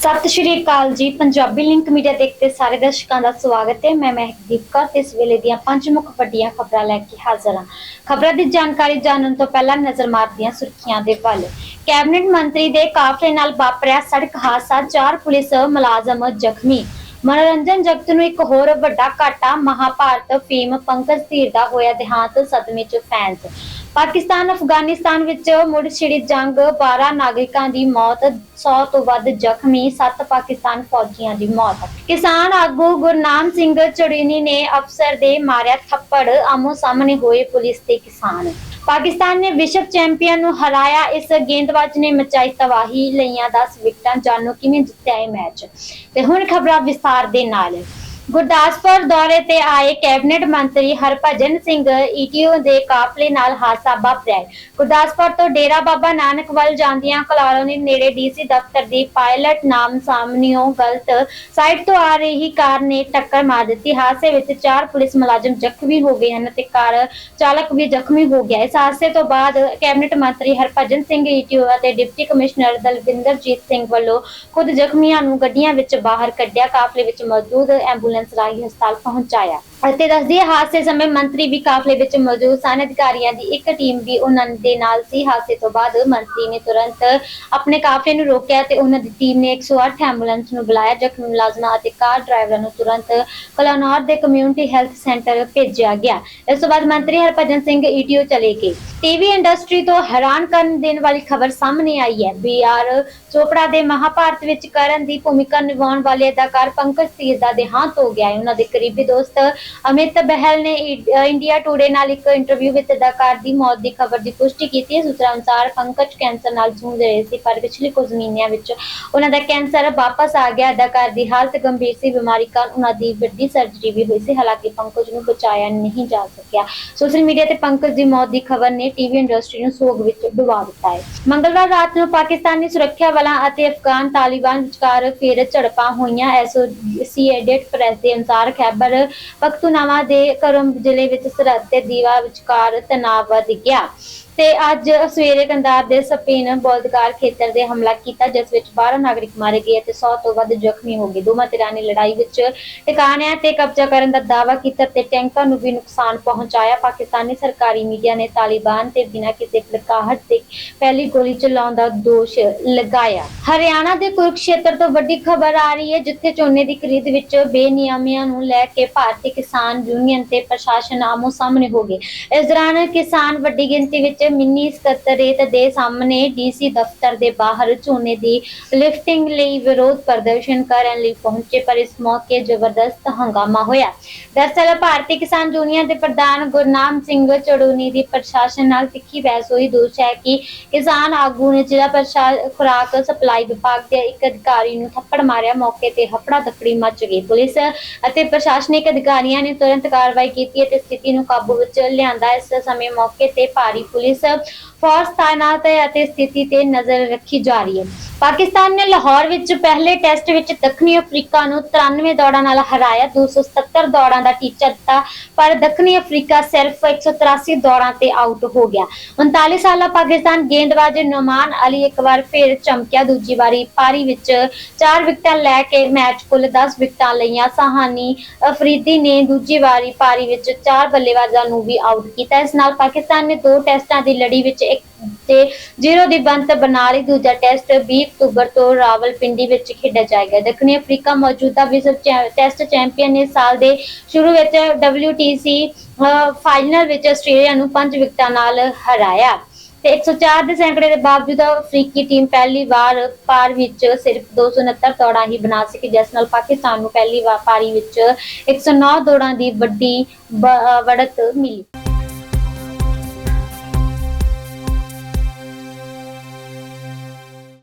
ਸਤਿ ਸ਼੍ਰੀ ਅਕਾਲ ਜੀ। Punjabi link media ਦੇਖਦੇ ਸਾਰੇ ਦਰਸ਼ਕਾਂ ਦਾ ਸਵਾਗਤ ਹੈ। ਮੈਂ ਮਹਿਕਦੀਪ ਕੌਰ ਤੇ ਇਸ ਵੇਲੇ ਦੀਆਂ ਪੰਜ ਮੁੱਖ ਵੱਡੀਆਂ ਖਬਰਾਂ ਲੈ ਕੇ ਹਾਜ਼ਰ ਹਾਂ। ਖਬਰਾਂ ਦੀ ਜਾਣਕਾਰੀ ਜਾਣਨ ਤੋਂ ਪਹਿਲਾਂ ਨਜ਼ਰ ਮਾਰਦੀਆਂ ਹਾਂ ਸੁਰਖੀਆਂ ਦੇ ਵੱਲ। ਕੈਬਨਿਟ ਮੰਤਰੀ ਦੇ ਕਾਫਲੇ ਨਾਲ ਵਾਪਰਿਆ ਸੜਕ ਹਾਦਸਾ, ਚਾਰ ਪੁਲਿਸ ਮੁਲਾਜ਼ਮ ਜ਼ਖਮੀ। ਮਨੋਰੰਜਨ ਜਗਤ ਨੂੰ ਇੱਕ ਹੋਰ ਵੱਡਾ ਘਾਟਾ, ਮਹਾਭਾਰਤ ਫੇਮ ਪੰਕਜ ਧੀਰ ਦਾ ਹੋਇਆ ਦੇਹਾਂਤ, ਸਦਮੇ ਚ ਫੈਨਸ ਪਾਕਿਸਤਾਨ, ਅਫਗਾਨਿਸਤਾਨ ਵਿੱਚ ਮੁੜ ਛਿੜੀ ਜੰਗ 12 ਨਾਗਰਿਕਾਂ ਦੀ ਮੌਤ 100 ਤੋਂ ਵੱਧ ਜ਼ਖਮੀ 7 ਪਾਕਿਸਤਾਨ ਫੌਜੀਆਂ ਦੀ ਮੌਤ। ਕਿਸਾਨ ਆਗੂ ਗੁਰਨਾਮ ਸਿੰਘ ਚੜੀਨੀ ਨੇ ਅਫਸਰ ਦੇ ਮਾਰਿਆ ਥੱਪੜ ਆਮੋ ਸਾਹਮਣੇ ਹੋਏ ਪੁਲਿਸ ਤੇ ਕਿਸਾਨ। ਪਾਕਿਸਤਾਨ ਨੇ ਵਿਸ਼ਵ ਚੈਂਪੀਅਨ ਨੂੰ ਹਰਾਇਆ। ਇਸ ਗੇਂਦਬਾਜ਼ ਨੇ ਮਚਾਈ ਤਬਾਹੀ, ਲਈਆਂ 10 ਵਿਕਟਾਂ, ਜਾਨੋ ਕਿਵੇਂ ਜਿੱਤਿਆ ਇਹ ਮੈਚ? ਤੇ ਹੁਣ ਖਬਰਾਂ ਵਿਸਥਾਰ ਦੇ ਨਾਲ। ਗੁਰਦਾਸਪੁਰ ਦੌਰੇ ਤੇ ਆਏ ਕੈਬਨਿਟ ਮੰਤਰੀ ਹਰਭਜਨ ਸਿੰਘ ਈਟੀਓ ਦੇ ਕਾਫਲੇ ਨਾਲ ਹਾਦਸਾ ਵਾਪਰਿਆ ਹੈ। ਗੁਰਦਾਸਪੁਰ ਤੋਂ ਡੇਰਾ ਬਾਬਾ ਨਾਨਕ ਵੱਲ ਜਾਂਦੀਆਂ ਕਲਾਲੋਨੀ ਨੇੜੇ ਡੀਸੀ ਦਫ਼ਤਰ ਦੀ ਪਾਇਲਟ ਨਾਮ ਸਾਹਮਣਿਓਂ ਗਲਤ ਸਾਈਡ ਤੋਂ ਆ ਰਹੀ ਕਾਰ ਨੇ ਟੱਕਰ ਮਾਰ ਦਿੱਤੀ। ਹਾਦਸੇ ਵਿੱਚ ਚਾਰ ਪੁਲਿਸ ਮੁਲਾਜ਼ਮ ਜ਼ਖਮੀ ਹੋ ਗਏ ਹਨ ਤੇ ਕਾਰ ਚਾਲਕ ਵੀ ਜ਼ਖਮੀ ਹੋ ਗਿਆ ਇਸ ਹਾਦਸੇ ਤੋਂ ਬਾਅਦ ਕੈਬਨਿਟ ਮੰਤਰੀ ਹਰਭਜਨ ਸਿੰਘ ਈਟੀਓ ਅਤੇ ਡਿਪਟੀ ਕਮਿਸ਼ਨਰ ਦਲਵਿੰਦਰਜੀਤ ਸਿੰਘ ਵੱਲੋਂ ਖੁਦ ਜ਼ਖਮੀਆਂ ਨੂੰ ਗੱਡੀਆਂ ਵਿੱਚ ਬਾਹਰ ਕੱਢਿਆ। ਕਾਫਲੇ ਵਿੱਚ ਮੌਜੂਦ ਐਂਬੂਲੈਂਸ ਰਾਹੀਂ ਹਸਪਤਾਲ ਪਹੁੰਚਾਇਆ। ਅਤੇ ਦੱਸਦੀ ਹਾਦਸੇ ਸਮੇਂ ਮੰਤਰੀ ਵੀ ਕਾਫਲੇ ਵਿੱਚ ਮੌਜੂਦ ਸਨ। ਅਧਿਕਾਰੀਆਂ ਦੀ ਇੱਕ ਟੀਮ ਵੀ ਉਹਨਾਂ ਦੇ ਨਾਲ ਸੀ। ਹਾਦਸੇ ਤੋਂ ਬਾਅਦ ਮੰਤਰੀ ਨੇ ਤੁਰੰਤ ਆਪਣੇ ਕਾਫਲੇ ਨੂੰ ਰੋਕਿਆ ਤੇ ਉਹਨਾਂ ਦੀ ਟੀਮ ਨੇ 108 ਐਂਬੂਲੈਂਸ ਨੂੰ ਬੁਲਾਇਆ, ਜ਼ਖਮੀ ਮੁਲਾਜ਼ਮਾਂ ਅਤੇ ਕਾਰ ਡਰਾਈਵਰਾਂ ਨੂੰ ਤੁਰੰਤ ਕਲਾਨੌਰ ਦੇ ਕਮਿਊਨਿਟੀ ਹੈਲਥ ਸੈਂਟਰ ਭੇਜਿਆ ਗਿਆ। ਇਸ ਤੋਂ ਬਾਅਦ ਮੰਤਰੀ ਹਰਭਜਨ ਸਿੰਘ ਈਟੀਓ ਚਲੇ ਗਏ। ਟੀਵੀ ਇੰਡਸਟਰੀ ਤੋਂ ਹੈਰਾਨ ਕਰਨ ਦੇਣ ਵਾਲੀ ਖਬਰ ਸਾਹਮਣੇ ਆਈ ਹੈ। ਬੀ ਆਰ ਚੋਪੜਾ ਦੇ ਮਹਾਭਾਰਤ ਵਿੱਚ ਕਰਨ ਦੀ ਭੂਮਿਕਾ ਨਿਭਾਉਣ ਵਾਲੇ ਅਦਾਕਾਰ ਪੰਕਜ ਧੀਰ ਦਾ ਦੇਹਾਂਤ ਹੋ ਗਿਆ ਹੈ। ਉਹਨਾਂ ਦੇ ਕਰੀਬੀ ਦੋਸਤ ਅਮਿਤ ਬਹਿਲ ਨੇ ਇੰਡੀਆ ਟੂਡੇ ਨਾਲ ਇੱਕ ਇੰਟਰਵਿਊ ਵਿੱਚ ਅਦਾਕਾਰ ਦੀ ਮੌਤ ਦੀ ਖਬਰ ਦੀ ਪੁਸ਼ਟੀ ਕੀਤੀ। ਹੈ ਸੂਤਰਾਂ ਅਨੁਸਾਰ ਪੰਕਜ ਕੈਂਸਰ ਨਾਲ ਜੂਝ ਰਹੇ ਸੀ, ਪਰ ਪਿਛਲੇ ਕੁਝ ਮਹੀਨਿਆਂ ਵਿੱਚ ਉਹਨਾਂ ਦਾ ਕੈਂਸਰ ਵਾਪਸ ਆ ਗਿਆ। ਅਦਾਕਾਰ ਦੀ ਹਾਲਤ ਗੰਭੀਰ ਸੀ। ਬਿਮਾਰੀ ਕਾਰਨ ਉਹਨਾਂ ਦੀ ਵੱਡੀ ਸਰਜਰੀ ਵੀ ਹੋਈ ਸੀ। ਹਾਲਾਂਕਿ ਪੰਕਜ ਨੂੰ ਬਚਾਇਆ ਨਹੀਂ ਜਾ ਸਕਿਆ। ਸੋਸ਼ਲ ਮੀਡੀਆ ਤੇ ਪੰਕਜ ਦੀ ਮੌਤ ਦੀ ਖਬਰ ਨੇ ਟੀਵੀ ਇੰਡਸਟਰੀ ਨੂੰ ਸੋਗ ਵਿੱਚ ਡੁਬਾ ਦਿੱਤਾ ਹੈ। ਮੰਗਲਵਾਰ ਰਾਤ ਨੂੰ ਪਾਕਿਸਤਾਨੀ ਸੁਰੱਖਿਆ ਬਲਾਂ ਅਤੇ ਅਫਗਾਨ ਤਾਲਿਬਾਨ ਵਿਚਕਾਰ ਫਿਰ ਝੜਪਾਂ ਹੋਈਆਂ। ਐਸੋਸੀਏਟਡ ਪ੍ਰੈਸ ਦੇ ਅਨੁਸਾਰ ਖੈਬਰ ਪਖਤੂਨਾਵਾ ਦੇ ਕਰਮ ਜ਼ਿਲ੍ਹੇ ਵਿੱਚ ਸਰਹੱਦ ਤੇ ਦੀਵਾ ਵਿਚਕਾਰ ਤਣਾਅ ਵੱਧ ਗਿਆ। ਤੇ ਅੱਜ ਸਵੇਰੇ ਕੰਦਾਰ ਦੇ ਸਪੇਨ ਬੋਲਦਕਾਰ ਖੇਤਰ ਦੇ ਹਮਲਾ ਕੀਤਾ, ਜਿਸ ਵਿੱਚ 12 ਨਾਗਰਿਕ ਮਾਰੇ ਗਏ ਤੇ 100 ਤੋਂ ਵੱਧ ਜ਼ਖਮੀ ਹੋ ਗਏ। ਦੋਵਾਂ ਧਿਰਾਂ ਨੇ ਲੜਾਈ ਵਿੱਚ ਟਿਕਾਣਿਆਂ ਤੇ ਕਬਜ਼ਾ ਕਰਨ ਦਾ ਦਾਅਵਾ ਕੀਤਾ ਤੇ ਟੈਂਕਾਂ ਨੂੰ ਵੀ ਨੁਕਸਾਨ ਪਹੁੰਚਾਇਆ। ਪਾਕਿਸਤਾਨੀ ਸਰਕਾਰੀ ਮੀਡੀਆ ਨੇ ਤਾਲਿਬਾਨ ਤੇ ਬਿਨਾਂ ਕਿਸੇ ਭੜਕਾਹਟ ਤੇ ਪਹਿਲੀ ਗੋਲੀ ਚਲਾਉਣ ਦਾ ਦੋਸ਼ ਲਗਾਇਆ। ਹਰਿਆਣਾ ਦੇ ਕੁਰੂਕਸ਼ੇਤਰ ਤੋਂ ਵੱਡੀ ਖਬਰ ਆ ਰਹੀ ਹੈ, ਜਿੱਥੇ ਝੋਨੇ ਦੀ ਖਰੀਦ ਵਿੱਚ ਬੇਨਿਯਮੀਆਂ ਨੂੰ ਲੈ ਕੇ ਭਾਰਤੀ ਕਿਸਾਨ ਯੂਨੀਅਨ ਤੇ ਪ੍ਰਸ਼ਾਸਨ ਆਮੋ ਸਾਹਮਣੇ ਹੋ ਗਏ। ਇਸ ਦੌਰਾਨ ਕਿਸਾਨ ਵੱਡੀ ਗਿਣਤੀ ਵਿੱਚ ਮਿੰਨੀ ਸਕੱਤਰੇਤ ਦੇ ਸਾਹਮਣੇ ਡੀਸੀ ਦਫ਼ਤਰ ਦੇ ਬਾਹਰ ਝੋਨੇ ਦੀ ਲਿਫਟਿੰਗ ਲਈ ਵਿਰੋਧ ਪ੍ਰਦਰਸ਼ਨ ਕਰਨ ਲਈ ਪਹੁੰਚੇ, ਪਰ ਇਸ ਮੌਕੇ ਜ਼ਬਰਦਸਤ ਹੰਗਾਮਾ ਹੋਇਆ। ਦਰਅਸਲ ਭਾਰਤੀ ਕਿਸਾਨ ਯੂਨੀਅਨ ਦੇ ਪ੍ਰਧਾਨ ਗੁਰਨਾਮ ਸਿੰਘ ਚੜੂਨੀ ਦੀ ਪ੍ਰਸ਼ਾਸਨ ਨਾਲ ਤਿੱਖੀ ਬਹਿਸ ਹੋਈ। ਦੋਸ਼ ਹੈ ਕਿ ਕਿਸਾਨ ਆਗੂ ਨੇ ਜ਼ਿਲ੍ਹਾ ਪ੍ਰਸ਼ਾਸਨ ਖੁਰਾਕ ਸਪਲਾਈ ਵਿਭਾਗ ਦੇ ਇੱਕ ਅਧਿਕਾਰੀ ਨੂੰ ਥੱਪੜ ਮਾਰਿਆ। ਮੌਕੇ ਤੇ ਹਫੜਾ ਦਫੜੀ ਮੱਚ ਗਈ ਪੁਲਿਸ ਅਤੇ ਪ੍ਰਸ਼ਾਸਨਿਕ ਅਧਿਕਾਰੀਆਂ ਨੇ ਤੁਰੰਤ ਕਾਰਵਾਈ ਕੀਤੀ ਅਤੇ ਸਥਿਤੀ ਨੂੰ ਕਾਬੂ ਵਿੱਚ ਲਿਆਂਦਾ। ਇਸ ਸਮੇਂ ਮੌਕੇ ਤੇ ਭਾਰੀ ਪੁਲਿਸ ਫੋਰਸ ਤਾਇਨਾਤ ਹੈ ਅਤੇ ਸਥਿਤੀ ਤੇ ਨਜ਼ਰ ਰੱਖੀ ਜਾ ਰਹੀ ਹੈ। ਪਾਕਿਸਤਾਨ ਨੇ ਲਾਹੌਰ ਵਿੱਚ ਪਹਿਲੇ ਟੈਸਟ ਵਿੱਚ ਦੱਖਣੀ ਅਫਰੀਕਾ ਨੂੰ 93 ਦੌੜਾਂ ਨਾਲ ਹਰਾਇਆ 270 ਦੌੜਾਂ ਦਾ ਟੀਚਾ ਦਿੱਤਾ, ਪਰ ਦੱਖਣੀ ਅਫਰੀਕਾ ਸਿਰਫ 183 ਦੌੜਾਂ ਤੇ ਆਊਟ ਹੋ ਗਿਆ। 39 ਸਾਲਾ ਪਾਕਿਸਤਾਨ ਗੇਂਦਬਾਜ਼ ਨੋਮਾਨ ਅਲੀ ਇੱਕ ਵਾਰ ਫਿਰ ਚਮਕਿਆ। ਦੂਜੀ ਵਾਰੀ ਪਾਰੀ ਵਿੱਚ 4 ਵਿਕਟਾਂ ਲੈ ਕੇ ਮੈਚ ਕੁੱਲ 10 ਵਿਕਟਾਂ ਲਈਆਂ। ਸਾਹਾਨੀ ਅਫਰੀਦੀ ਨੇ ਦੂਜੀ ਵਾਰੀ ਪਾਰੀ ਵਿੱਚ 4 ਬੱਲੇਬਾਜ਼ਾਂ ਨੂੰ ਵੀ ਆਊਟ ਕੀਤਾ। ਇਸ ਨਾਲ ਪਾਕਿਸਤਾਨ ਨੇ ਦੋ ਟੈਸਟਾਂ ਦੀ ਲੜੀ ਵਿੱਚ ਇੱਕ ਤੇ 0 ਦੀ ਬੰਤ ਬਣਾ ਦੂਜਾ ਟੈਸਟ 20 ਅਕਤੂਬਰ ਤੋਂ ਰਾਵਲਪਿੰਡੀ ਵਿੱਚ ਖੇਡਿਆ ਜਾਏਗਾ। ਦੱਖਣੀ ਅਫਰੀਕਾ ਮੌਜੂਦਾ ਵਿਸ਼ਵ ਟੈਸਟ ਚੈਂਪੀਅਨ ਨੇ ਸਾਲ ਦੇ ਸ਼ੁਰੂ ਵਿੱਚ WTC ਫਾਈਨਲ ਵਿੱਚ ਆਸਟ੍ਰੇਲੀਆ ਨੂੰ 5 ਵਿਕਟਾਂ ਨਾਲ ਹਰਾਇਆ। ਤੇ 104 ਦੇ ਸੈਂਕੜੇ ਦੇ ਬਾਵਜੂਦ ਅਫਰੀਕੀ ਟੀਮ ਪਹਿਲੀ ਵਾਰ ਪਾਰ ਵਿੱਚ ਸਿਰਫ 269 ਦੌੜਾਂ ਹੀ ਬਣਾ ਸਕੀ, ਜਿਸ ਨਾਲ ਪਾਕਿਸਤਾਨ ਨੂੰ ਪਹਿਲੀ ਵਾਰ ਪਾਰੀ ਵਿੱਚ 109 ਦੌੜਾਂ ਦੀ ਵੱਡੀ ਵੜਤ ਮਿਲੀ।